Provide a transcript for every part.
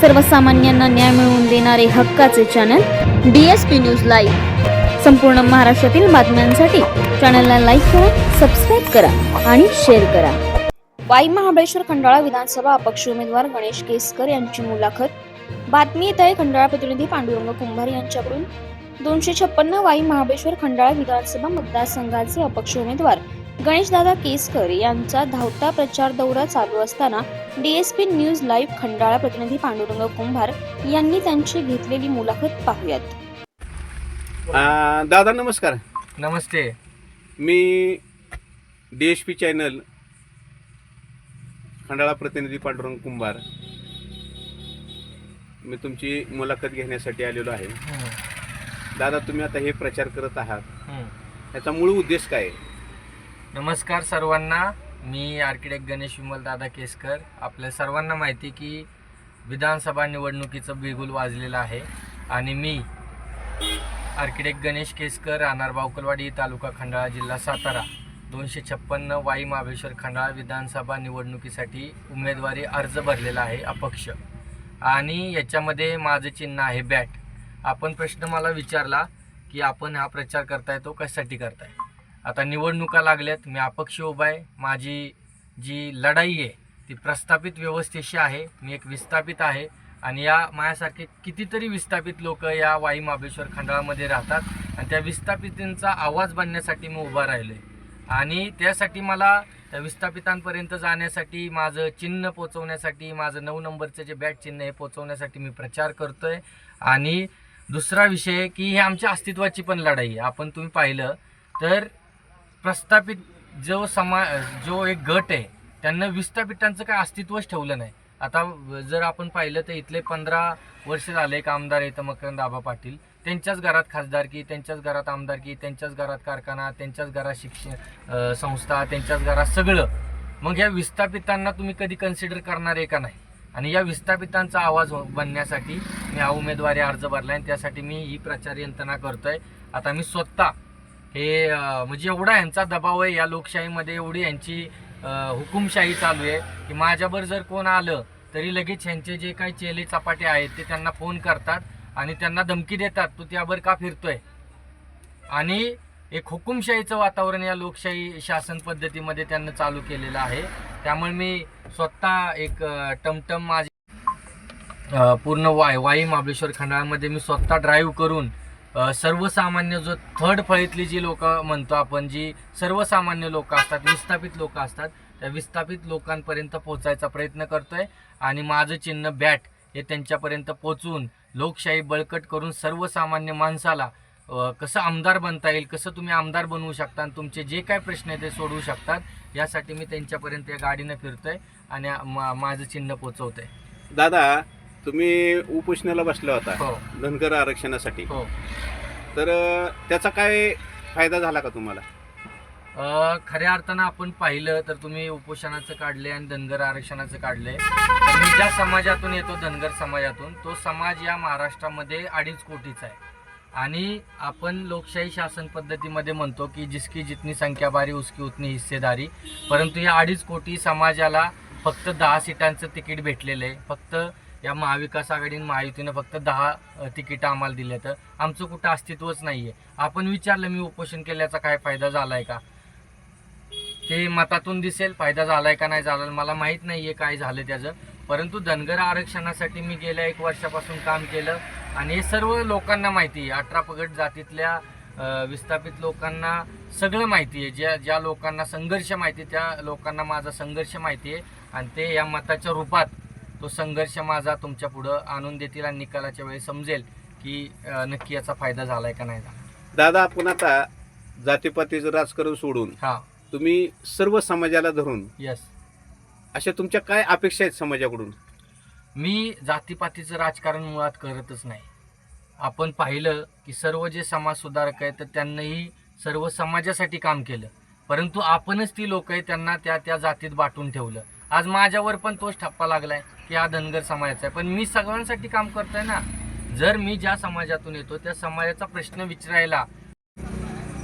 सर्वसामान्यांना न्याय मिळवून देणारे हक्काचे channel D S P news live संपूर्ण महाराष्ट्रातील बातम्यांसाठी चॅनलला लाईक करा सबस्क्राईब करा आणि शेअर करा. वाई महाबळेश्वर खंडाळा विधानसभा अपक्ष उमेदवार गणेश केसकर यांची मुलाखत. बातमी येत आहे खंडाळा प्रतिनिधी पांडुरंग कुंभार यांच्याकडून. दोनशे छप्पन्न वाई महाबळेश्वर खंडाळा विधानसभा मतदारसंघाचे अपक्ष उमेदवार गणेशदादा केसकर यांचा धावता प्रचार दौरा चालू असताना डीएसपी न्यूज लाईव्ह खंडाळा प्रतिनिधी पांडुरंग कुंभार यांनी त्यांची घेतलेली मुलाखत पाहूयात. आ, दादा नमस्कार. नमस्ते. मी D H P channel Khandala प्रतिनिधी पांडुरंग कुंभार. मी तुमची मुलाखत घेण्यासाठी आलेलो आहे. दादा तुम्ही आता हे प्रचार करत आहात. याचा मूळ उद्देश काय आहे? नमस्कार सर्वांना. मी आर्किटेक्ट गणेश विमल दादा केसकर. आपल्या सर्वांना माहिती की विधानसभा निवडणुकीचं बिगुल वाजलेलं आहे. आणि मी आर्किटेक्ट गणेश केसकर राहणार बावकलवाडी तालुका खंडाळा जिल्हा सातारा. दोनशे छप्पन्न वाई महाबळेश्वर खंडाळा विधानसभा निवडणुकीसाठी उमेदवारी अर्ज भरलेला आहे अपक्ष. आणि याच्यामध्ये माझं चिन्ह आहे बॅट. आपण प्रश्न मला विचारला की आपण हा प्रचार करताय तो कशासाठी करताय? आता निवडणुका लागल्यात मी अपक्ष उभा आहे. माझी जी लढाई आहे ती प्रस्थापित व्यवस्थेशी आहे. मी एक विस्थापित आहे. आणि या माझ्यासारखे कितीतरी विस्थापित लोक या वाई महाबळेश्वर खंडाळामध्ये राहतात. आणि त्या विस्थापितांचा आवाज बनण्यासाठी मी उभा राहिलो आहे आणि त्यासाठी मला त्या विस्थापितांपर्यंत जाण्यासाठी माझं चिन्ह पोचवण्यासाठी माझं नऊ नंबरचं जे बॅट चिन्ह आहे पोचवण्यासाठी मी प्रचार करतोय. आणि दुसरा विषय की हे आमच्या अस्तित्वाची पण लढाई आहे. आपण तुम्ही पाहिलं तर प्रस्थापित जो समा जो एक गट आहे त्यांना विस्थापितांचं काय अस्तित्वच ठेवलं नाही. आता जर आपण पाहिलं तर इथले पंधरा वर्ष झाले एक आमदार येतं मकरंद आबा पाटील. त्यांच्याच घरात खासदारकी त्यांच्याच घरात आमदारकी त्यांच्याच घरात कारखाना त्यांच्याच घरात शिक्षण संस्था त्यांच्याच घरात सगळं. मग या विस्थापितांना तुम्ही कधी कन्सिडर करणार आहे का नाही? आणि या विस्थापितांचा आवाज हो- बनण्यासाठी मी हा उमेदवारी अर्ज भरला आणि त्यासाठी मी ही प्रचार यंत्रणा करतोय. आता मी स्वतः हे म्हणजे एवढा यांचा दबाव आहे या लोकशाहीमध्ये एवढी यांची हुकुमशाही चालू आहे की माझ्यावर जर कोण आलं तरी लगेच यांचे जे काही चेले चपाटे आहेत ते त्यांना फोन करतात आणि त्यांना धमकी देतात तू त्यावर का फिरतोय? आणि एक हुकुमशाहीचं वातावरण या लोकशाही शासन पद्धतीमध्ये त्यांना चालू केलेलं आहे. त्यामुळे मी स्वतः एक टमटम माझी पूर्ण वाय वाई महाबळेश्वर खंडाळामध्ये मी स्वतः ड्राईव्ह करून सर्वसामान्य जो थर्ड फळीतली जी लोक म्हणतो आपण जी सर्वसामान्य लोक असतात विस्थापित लोक असतात त्या विस्थापित लोकांपर्यंत पोहोचायचा प्रयत्न करतोय. आणि माझं चिन्ह बॅट हे त्यांच्यापर्यंत पोचवून लोकशाही बळकट करून सर्वसामान्य माणसाला कसं आमदार बनता येईल कसं तुम्ही आमदार बनवू शकता आणि तुमचे जे काय प्रश्न आहेत ते सोडवू शकतात यासाठी मी त्यांच्यापर्यंत या गाडीनं फिरतोय आणि मा- माझं चिन्ह पोचवतोय दादा तुम्ही उपोषणाला बसला होता हो. धनगर आरक्षणासाठी. हो. तर अ, त्याचा काय फायदा झाला का तुम्हाला? अ, खऱ्या अर्थानं आपण पाहिलं तर तुम्ही उपोषणाचं काढले आणि धनगर आरक्षणाचं काढले. तर मी ज्या समाजातून येतो धनगर समाजातून तो समाज या महाराष्ट्रामध्ये अडीच कोटीचा आहे. आणि आपण लोकशाही शासन पद्धतीमध्ये म्हणतो की जिसकी जितनी संख्या बारी उसकी उतनी हिस्सेदारी. परंतु या अडीच कोटी समाजाला फक्त दहा सीटांचं तिकीट भेटलेलं आहे. फक्त या महाविकास आघाडीने महायुतीनं फक्त दहा तिकीटं आम्हाला दिले तर आमचं कुठं अस्तित्वच नाही आहे आपण विचारलं मी उपोषण केल्याचा काय फायदा झाला आहे का? ते मतातून दिसेल फायदा झालाय का नाही झाला मला माहीत नाही आहे काय झालं त्याचं. परंतु धनगर आरक्षणासाठी मी गेल्या एक वर्षापासून काम केलं आणि हे सर्व लोकांना माहिती आहे. अठरा पगट जातीतल्या विस्थापित लोकांना सगळं माहिती आहे. ज्या ज्या लोकांना संघर्ष माहिती आहे त्या लोकांना माझा संघर्ष माहिती आहे. आणि ते या मताच्या रूपात तो संघर्ष माझा तुमच्या पुढं आणून देतील आणि निकालाच्या वेळी समजेल की नक्की याचा फायदा झालाय का नाही झाला. दादा आपण आता जातीपातीचं राजकारण सोडून हां. तुम्ही सर्व समाजाला धरून यस अशा तुमच्या काय अपेक्षा आहेत समाजाकडून? मी जातीपातीचं राजकारण मुळात करतच नाही. आपण पाहिलं की सर्व जे समाज सुधारक आहेत तर त्यांनाही सर्व समाजासाठी काम केलं. परंतु आपणच ती लोक आहे त्यांना त्या त्या जातीत बाटून ठेवलं. आज माझ्यावर पण तोच ठप्पा लागलाय की हा धनगर समाजाचा आहे. पण मी सगळ्यांसाठी काम करतोय ना. जर मी ज्या समाजातून येतो त्या समाजाचा प्रश्न विचारायला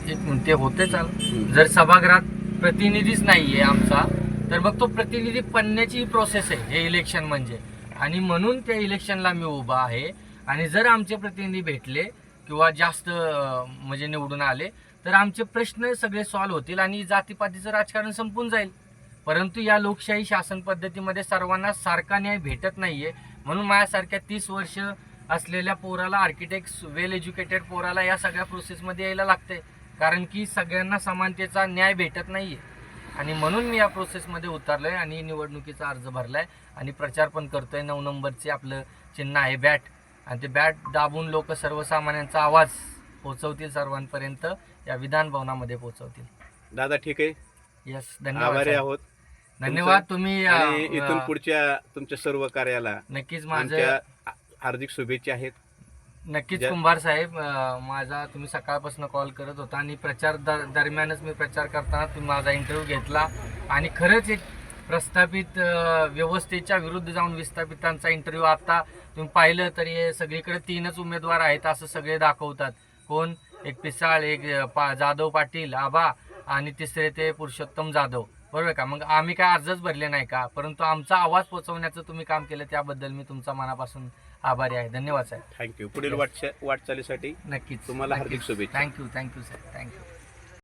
एक ते होते चाल. जर सभागृहात प्रतिनिधीच नाहीये आमचा तर मग तो प्रतिनिधी बनण्याची प्रोसेस आहे हे इलेक्शन म्हणजे. आणि म्हणून त्या इलेक्शनला मी उभा आहे. आणि जर आमचे प्रतिनिधी भेटले किंवा जास्त म्हणजे निवडून आले तर आमचे प्रश्न सगळे सॉल्व्ह होतील आणि जातीपातीचं राजकारण संपून जाईल. परंतु या लोकशाही शासन पद्धतीमध्ये सर्वांना सारखा न्याय भेटत नाहीये. म्हणून माझ्यासारख्या तीस वर्ष असलेल्या पोराला आर्किटेक्ट वेल एज्युकेटेड पोराला या सगळ्या प्रोसेसमध्ये यायला लागते कारण की सगळ्यांना समानतेचा न्याय भेटत नाहीये. आणि म्हणून मी या प्रोसेसमध्ये उतरलोय आणि निवडणुकीचा अर्ज भरलाय आणि प्रचार पण करतोय. नऊ नंबरचे आपलं चिन्ह आहे बॅट आणि ते बॅट दाबून लोक सर्वसामान्यांचा आवाज पोहोचवतील सर्वांपर्यंत. या विधान भवनामध्ये पोहोचवतील. दादा ठीक आहे. यस धन्यवाद आभारी. आहोत. धन्यवाद तुम्ही आणि इथून अं, पुढच्या तुमच्या सर्व कार्याला नक्कीच माझं आमच्या हार्दिक शुभेच्छा आहेत. नक्कीच ज्या- कुंभार साहेब अं, माझा तुम्ही सकाळपासून कॉल करत होता आणि प्रचार दर- दरम्यानच मी प्रचार करताना तुम्ही माझा इंटरव्ह्यू घेतला. आणि खरंच एक प्रस्थापित अं, व्यवस्थेच्या विरुद्ध जाऊन विस्थापितांचा इंटरव्ह्यू आता तुम्ही पाहिलं तर हे सगळीकडे तीनच उमेदवार आहेत असं सगळे दाखवतात. कोण? एक पिसाळ एक अं, पा जाधव पाटील आबा आणि तिसरे ते पुरुषोत्तम जाधव. बरोबर का? मग आम्ही काय अर्जच भरले नाही का? परंतु आमचा आवाज पोहोचवण्याचं तुम्ही काम केलं त्याबद्दल मी तुमचा मनापासून आभारी आहे. धन्यवाद साहेब. थँक्यू पुढील वाटचा वाटचालीसाठी नक्कीच. तुम्हाला हार्दिक. शुभेच्छा. Thank you thank you sir thank you